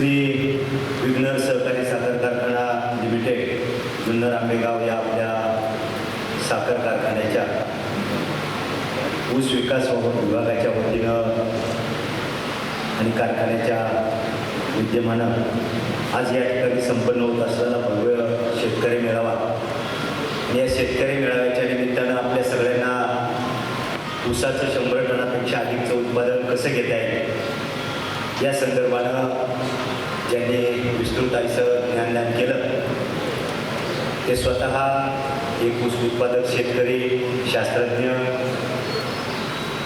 श्री विघ्नर सहकारी साखर कारखाना लिमिटेड जुन्नर आंबेगाव या आपल्या साखर कारखान्याच्या ऊस विकास विभागाच्या वतीनं आणि कारखान्याच्या विद्यमानं आज या ठिकाणी संपन्न होत असताना भव्य शेतकरी मेळावा. आणि या शेतकरी मेळाव्याच्या निमित्तानं आपल्या सगळ्यांना ऊसाचं शंभर टनापेक्षा अधिकचं उत्पादन कसं घेता येईल? या संदर्भानं ज्यांनी विस्तृत आईचं ज्ञानदान केलं. ते स्वतः एक ऊस उत्पादक शेतकरी शास्त्रज्ञ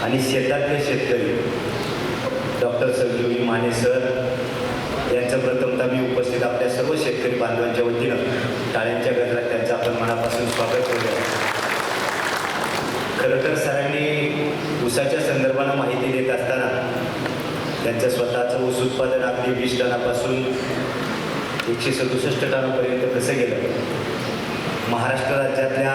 आणि शेतातले शेतकरी डॉक्टर संजीवनी माने सर यांचं प्रथमतः मी उपस्थित आपल्या सर्व शेतकरी बांधवांच्या वतीनं टाळ्यांच्या गजरात त्यांचं आपण मनापासून स्वागत करूया. खरं तर सरांनी ऊसाच्या संदर्भानं माहिती देत असताना त्यांचं स्वतःचं ऊस उत्पादन अगदी वीस टनापासून एकशे सदुसष्ट टनापर्यंत कसं गेलं? महाराष्ट्र राज्यातल्या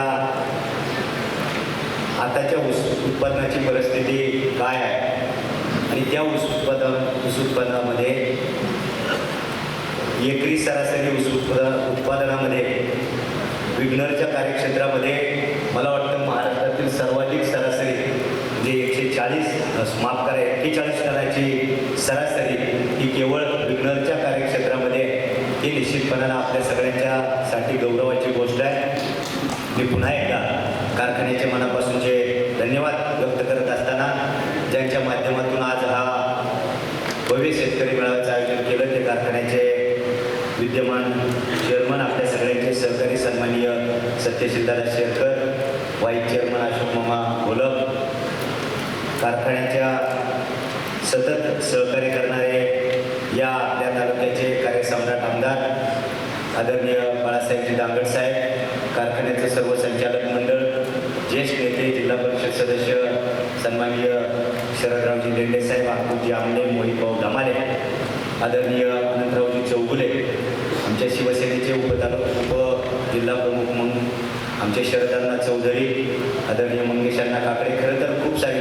आताच्या ऊस उत्पादनाची परिस्थिती काय आहे? आणि त्या ऊस उत्पादन ऊस उत्पादनामध्ये एकरी सरासरी ऊस उत्पादन उत्पादनामध्ये विघ्नरच्या कार्यक्षेत्रामध्ये मला वाटतं महाराष्ट्रातील सर्वाधिक सरासरी म्हणजे एकशे चाळीस माफ करा एक्केचाळीस टनाची सरासरी ही केवळ विग्नरच्या कार्यक्षेत्रामध्ये ही निश्चितपणानं आपल्या सगळ्यांच्यासाठी गौरवाची गोष्ट आहे. मी पुन्हा एकदा कारखान्याच्या मनापासूनचे धन्यवाद व्यक्त करत असताना ज्यांच्या माध्यमातून आज हा भव्य शेतकरी मेळाव्याचं आयोजन केलं ते कारखान्याचे विद्यमान चेअरमन आपल्या सगळ्यांचे सहकारी सन्माननीय सत्यशीलदादा शेरकर वाईस चेअरमन अशोक मामा कारखान्याच्या सतत सहकार्य करणारे या आपल्या तालुक्याचे कार्यसम्राट आमदार आदरणीय बाळासाहेबजी दांगड साहेब कारखान्याचं सर्व संचालक मंडळ ज्येष्ठ नेते जिल्हा परिषद सदस्य सन्माननीय शरदरावजी लेंडे साहेब अतुलजी आमले मोहितभाऊ धमाले आदरणीय अनंतरावजी चौगुले आमच्या शिवसेनेचे उपतालुक उप जिल्हा प्रमुख म्हणून आमचे शरदांना चौधरी आदरणीय मंगेशांना काकडे खरं तर खूप सारे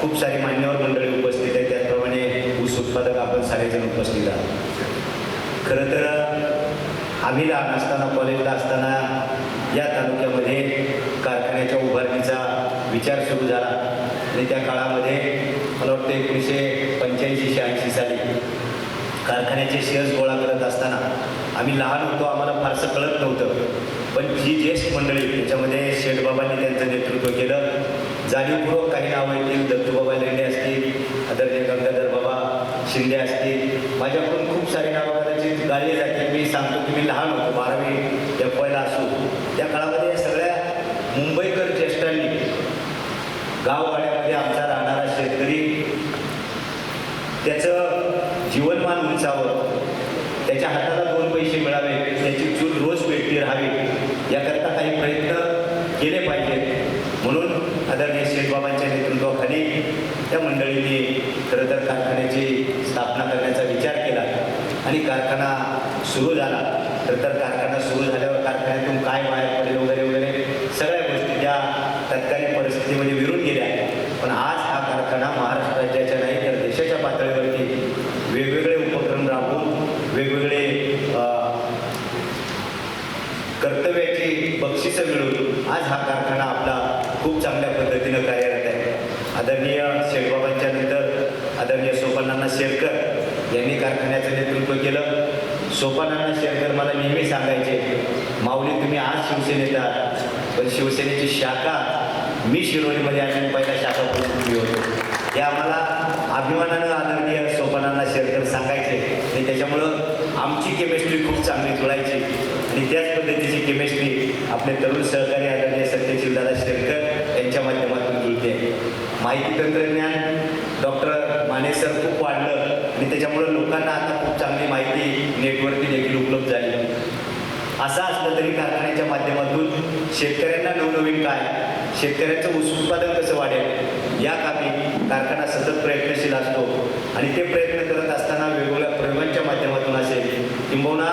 खूप सारी मान्यवर मंडळी उपस्थित आहेत. त्याचप्रमाणे ऊस उत्पादक आपण सारेजण उपस्थित आहोत. खरं तर आम्ही लहान असताना कॉलेजला असताना या तालुक्यामध्ये कारखान्याच्या उभारणीचा विचार सुरू झाला. आणि त्या काळामध्ये मला वाटतं एकोणीसशे पंच्याऐंशी शहाऐंशी साली कारखान्याचे शेअर्स गोळा करत असताना आम्ही लहान होतो आम्हाला फारसं कळत नव्हतं. पण जी ज्येष्ठ मंडळी त्याच्यामध्ये शेठबाबांनी त्यांचं नेतृत्व केलं. जाणीवपूर्वक काही नावं येतील दत्तूबाबा लेंडे असतील आदरणीय गंगाधर बाबा शिंदे असतील. माझ्याकडून खूप सारी नावं कदाचित गाळली जाते मी सांगतो की मी लहान होतो बारावी एफ वायला असू त्या काळामध्ये या सगळ्या मुंबईकर ज्येष्ठांनी गाववाड्यामध्ये आमचा राहणारा शेतकरी त्याचं जीवनमान उंचावं त्याच्या हाताला दोन पैसे मिळावे त्याची चूल रोज पेटती राहावी याकरता काही प्रयत्न केले पाहिजेत म्हणून आदरणीय शेठबाबांच्या नेतृत्वाखाली त्या मंडळीने खरं तर कारखान्याची स्थापना करण्याचा विचार केला आणि कारखाना सुरू झाला. तर तर कारखाना सुरू झाल्यावर कारखान्यातून काय बाहेर पडेल वगैरे वगैरे सगळ्या गोष्टी त्या तत्कालीन परिस्थितीमध्ये विरून गेल्या पण आज हा कारखाना महाराष्ट्र राज्याच्या नाही तर देशाच्या पातळीवरती वेगवेगळे उपक्रम राबवून वेगवेगळे अ, कर्तव्याची बक्षिसं मिळवून आज हा कारखाना आपला खूप चांगल्या पद्धतीनं कार्यरत आहे आदरणीय शेठबाबांच्या नंतर आदरणीय सोपानांना शेरकर यांनी कारखान्याचं नेतृत्व केलं. सोपानांना शेरकर मला नेहमी सांगायचे माऊली तुम्ही आज शिवसेनेत आहात पण शिवसेनेची शाखा मी शिरोलीमध्ये आणि पहिल्या शाखा पुढे होतो. हे आम्हाला अभिमानानं आदरणीय सोपानांना शेरकर सांगायचे. आणि त्याच्यामुळं आमची केमिस्ट्री खूप चांगली जुळायची. आणि त्याच पद्धतीची केमिस्ट्री आपले तरुण सहकारी आदरणीय सत्यशील शेरकर यांच्या माध्यमातून माहिती तंत्रज्ञान डॉक्टर माने सर खूप वाढलं आणि त्याच्यामुळं लोकांना आता खूप चांगली माहिती नेटवरती देखील उपलब्ध झाली. असं असलं तरी कारखान्याच्या माध्यमातून शेतकऱ्यांना नवनवीन काय शेतकऱ्यांचं ऊस उत्पादन कसं वाढेल या कामी कारखाना सतत प्रयत्नशील असतो आणि ते प्रयत्न करत असताना वेगवेगळ्या प्रयोगांच्या माध्यमातून असेल किंबहुना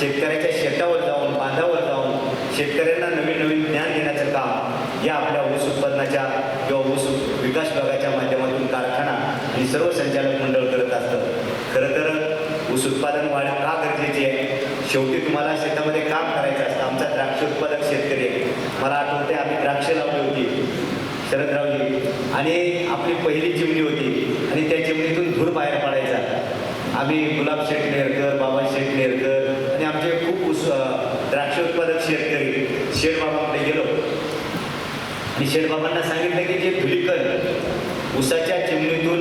शेतकऱ्याच्या शेतावर जाऊन बांधावर जाऊन शेतकऱ्यांना नवीन नवीन ज्ञान देण्याचं काम या आपल्या ऊस उत्पादनाच्या किंवा ऊस विकास विभागाच्या माध्यमातून कारखाना आणि सर्व संचालक मंडळ करत असतं. खरं तर ऊस उत्पादन वाढ का गरजेची आहे? शेवटी तुम्हाला शेतामध्ये काम करायचं असतं. आमचा द्राक्ष उत्पादक शेतकरी आहे. मला आठवते आम्ही द्राक्ष लावली होती. शरदरावजी. आणि आपली पहिली चिमणी होती. आणि त्या चिमणीतून धूर बाहेर पडायचा. आम्ही गुलाब शेठ नेरकर बाबा शेठ नेरकर आणि आमचे खूप उस द्राक्ष उत्पादक शेतकरी शेठबाबांकडे गेलो. आणि शेठबाबांना सांगितलं की जे धुलीकण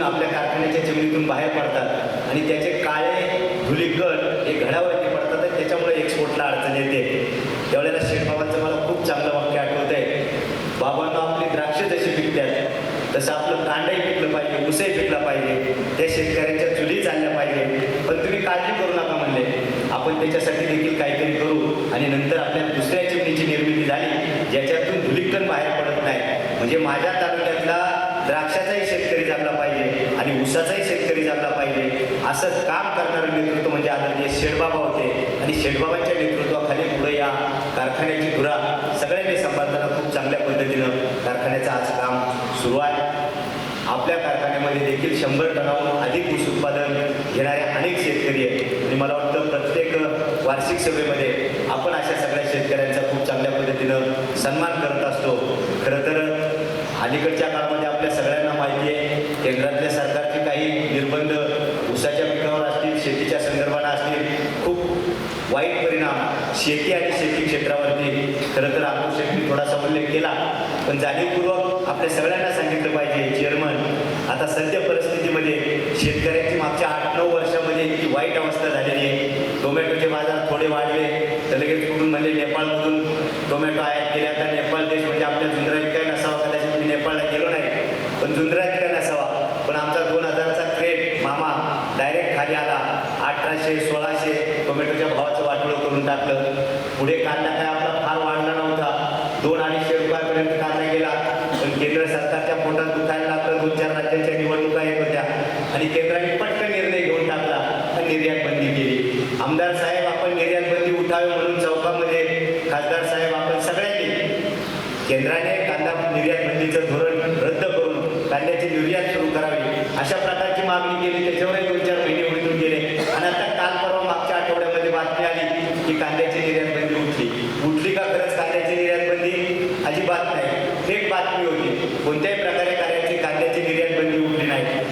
आपल्या कारखान्याच्या जमिनीतून बाहेर पडतात आणि त्याचे काळे धुलीकण हे घडावरती पडतात आणि त्याच्यामुळे एक्सपोर्टला अडचण येते. त्यावेळेला शेठबाबांचं मला खूप चांगलं वाक्य आठवत आहे बाबांना आपली द्राक्ष जशी पिकतात तसं आपलं कांडही पिकलं पाहिजे ऊसही पिकला पाहिजे. त्या शेतकऱ्यांच्या चुली चालल्या पाहिजे. पण तुम्ही काळजी करू नका म्हणले. आपण त्याच्यासाठी देखील काहीतरी करू आणि नंतर आपल्या दुसऱ्या चिमणीची निर्मिती झाली ज्याच्यातून धुलीकण बाहेर पडत नाही. म्हणजे माझ्या ऊसाचाही शेतकरी जाता पाहिजे. असं काम करणारं नेतृत्व म्हणजे आदरणीय शेठबाबा होते. आणि शेठबाबांच्या नेतृत्वाखाली पुढे या कारखान्याची धुरा सगळ्यांनी सांभाळताना खूप चांगल्या पद्धतीनं कारखान्याचं आज काम सुरू आहे. आपल्या कारखान्यामध्ये देखील शंभर टनाहून अधिक ऊस उत्पादन घेणारे अनेक शेतकरी आहेत. आणि मला वाटतं प्रत्येक वार्षिक सभेमध्ये आपण अशा सगळ्या शेतकऱ्यांचा खूप चांगल्या पद्धतीनं सन्मान करत असतो. खरं तर अलीकडच्या काळामध्ये आपल्या सगळ्यांना माहिती आहे केंद्रातल्या सरकार शेती आणि शेती क्षेत्रावरती खरं तर आपण शेती थोडासा उल्लेख केला पण जाणीवपूर्वक आपल्या सगळ्यांना सांगितलं पाहिजे चेअरमन आता सध्या परिस्थितीमध्ये शेतकऱ्यांची मागच्या आठ नऊ वर्षामध्ये इतकी वाईट अवस्था झालेली आहे. टोमॅटोचे बाजार थोडे वाढले तर लगेच कुठून म्हणजे नेपाळमधून टोमॅटो आयात केले आता नेपाळ देश म्हणजे आपल्या जुंद्रा काय नसावा कदाचित मी नेपाळला गेलो नाही. पण जुंद्रा काय नसावा पण आमचा दोन हजारचा क्रेट मामा डायरेक्ट खाली आला अठराशे सोळाशे टोमॅटोच्या भावाचं वाटोळं करून टाकलं पुढे कांदा काय आपला फार वाढला नव्हता दोन अडीचशे रुपयापर्यंत कांदा गेला पण केंद्र सरकारच्या पोटात दुखायला लागलं दोन चार राज्यांच्या निवडणुका येत होत्या आणि केंद्राने पटकन निर्णय घेऊन टाकला आणि निर्यात बंदी केली आमदार साहेब आपण निर्यात बंदी उठावे म्हणून चौकामध्ये खासदार साहेब आपण सगळ्यांनी केंद्राने कांदा निर्यात बंदीचं धोरण रद्द करून निर्यात सुरू करावी. अशा प्रकारची मागणी केली त्याच्यावरही दोन चार महिने उलटून गेले. आणि आता काल परवा मागच्या आठवड्यामध्ये बातमी आली की कांद्याचे निर्यात बंदी उठली उठली का खरंच कांद्याची निर्यात बंदी अजिबात नाही फेक बातमी होती कोणत्याही प्रकारे कार्याची कांद्याची निर्यात बंदी उठली नाही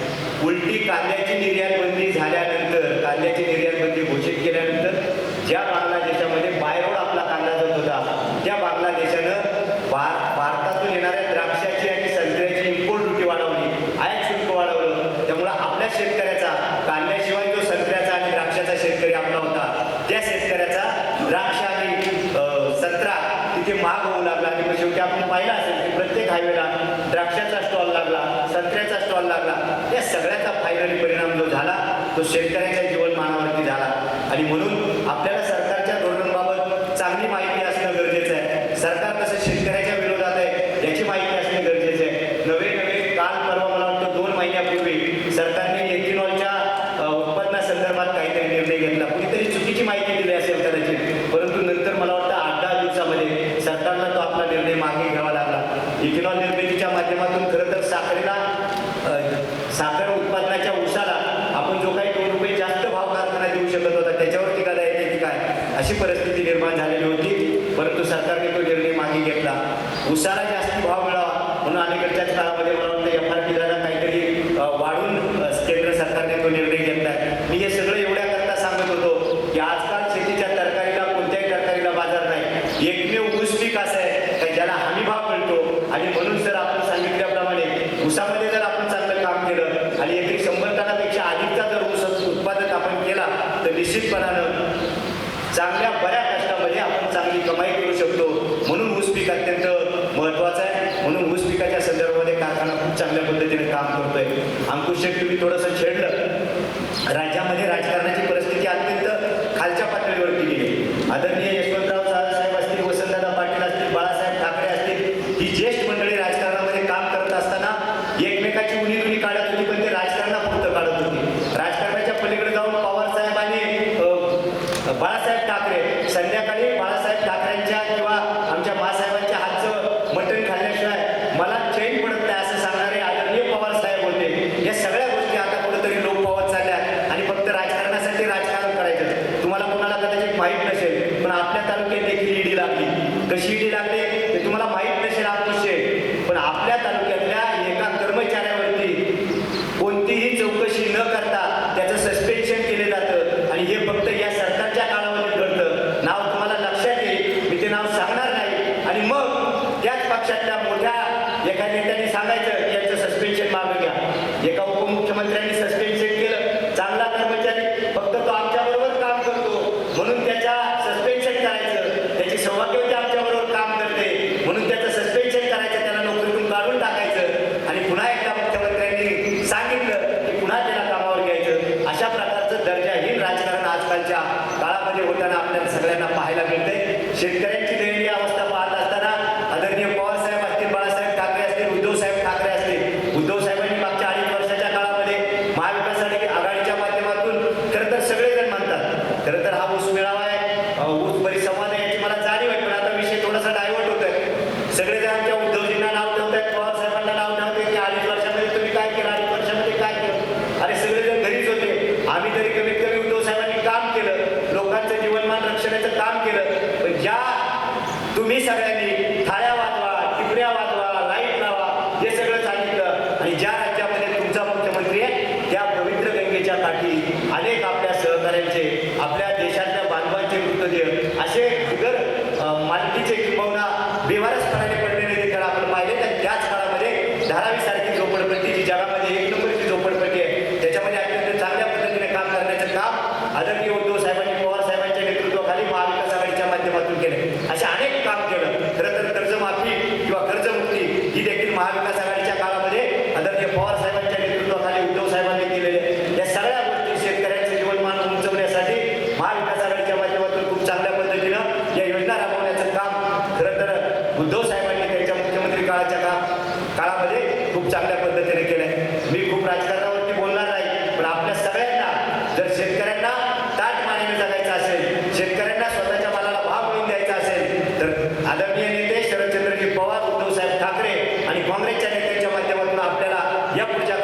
उलटी कांद्याची निर्यात बंदी झाल्यानंतर कांद्याची निर्यात बंदी घोषित केल्यानंतर ज्या बांगलादेशामध्ये बायरोड आपला कांदा जात होता त्या बांगलादेशानं भार भारतातून येणाऱ्या द्राक्षाची आणि संत्र्याची इम्पोर्ट ड्युटी वाढवली आयात शुल्क वाढवलं त्यामुळं आपल्या शेतकऱ्याचा कांद्याशिवाय जो संत्र्याचा आणि द्राक्षाचा शेतकरी आपला होता त्या शेतकऱ्याचा द्राक्ष आणि अं, संत्रा तिथे महाग होऊ लागला आणि मग शेवटी आपण पाहिलं असेल की प्रत्येक हायवेला द्राक्षाचा स्टॉल लागला संत्र्याचा स्टॉल लागला या सगळ्याचा फायनली परिणाम जो झाला तो शेतकऱ्याच्या जीवनमानावरती झाला आणि म्हणून आपल्याला सरकारच्या धोरणांबाबत चांगली माहिती असणं गरजेचं आहे सरकार कसं शेतकऱ्याच्या विरोधात आहे याची माहिती असणे गरजेचे आहे नवे नवे काल परवा मला वाटतं दोन महिन्यापूर्वी सरकारने एथिनॉलच्या अ, उत्पादनासंदर्भात काहीतरी निर्णय घेतला कुणीतरी चुकीची माहिती दिली असेल कदाचित परंतु नंतर मला वाटतं आठ दहा दिवसामध्ये सरकारला तो आपला निर्णय मागे घ्यावा लागला इथेनॉल निर्मितीच्या माध्यमातून खरं तर साखरेला अ, साखर उत्पादनाच्या उसाला आपण जो काही दोन रुपये जास्त भाव कारखाना देऊ शकत होता त्याच्यावरती गदा येते की काय अशी परिस्थिती निर्माण झालेली होती परंतु सरकारने तो निर्णय मागे घेतला उसाला जास्त भाव मिळावा म्हणून अलीकडच्याच काळामध्ये मला वाटतं एफ आर पी काहीतरी अ, वाढून अ, केंद्र सरकारने तो निर्णय घेतलाय मी हे सगळं एवढ्या करता सांगत होतो की आजकाल शेतीच्या तरकारीला कोणत्याही तरकारीला बाजार नाही एकमेव ऊस पीक असं आहे का ज्याला हमी भाव मिळतो आणि म्हणून जर आपण सांगितल्याप्रमाणे ऊसामध्ये जर आपण चांगलं काम केलं आणि एकरी शंभर टनापेक्षा अधिकचा जर ऊस उत्पादन आपण केला तर निश्चितपणानं चांगल्या बऱ्या कष्टामध्ये आपण चांगली कमाई करू शकतो म्हणून ऊस पीक अत्यंत महत्त्वाचं आहे म्हणून ऊस पिकाच्या संदर्भामध्ये कारखाना खूप चांगल्या पद्धतीने काम करतोय. अंकुश शेट तुम्ही थोडंसं छेडलं. राज्यामध्ये राजकारणाची ya Yang berjaga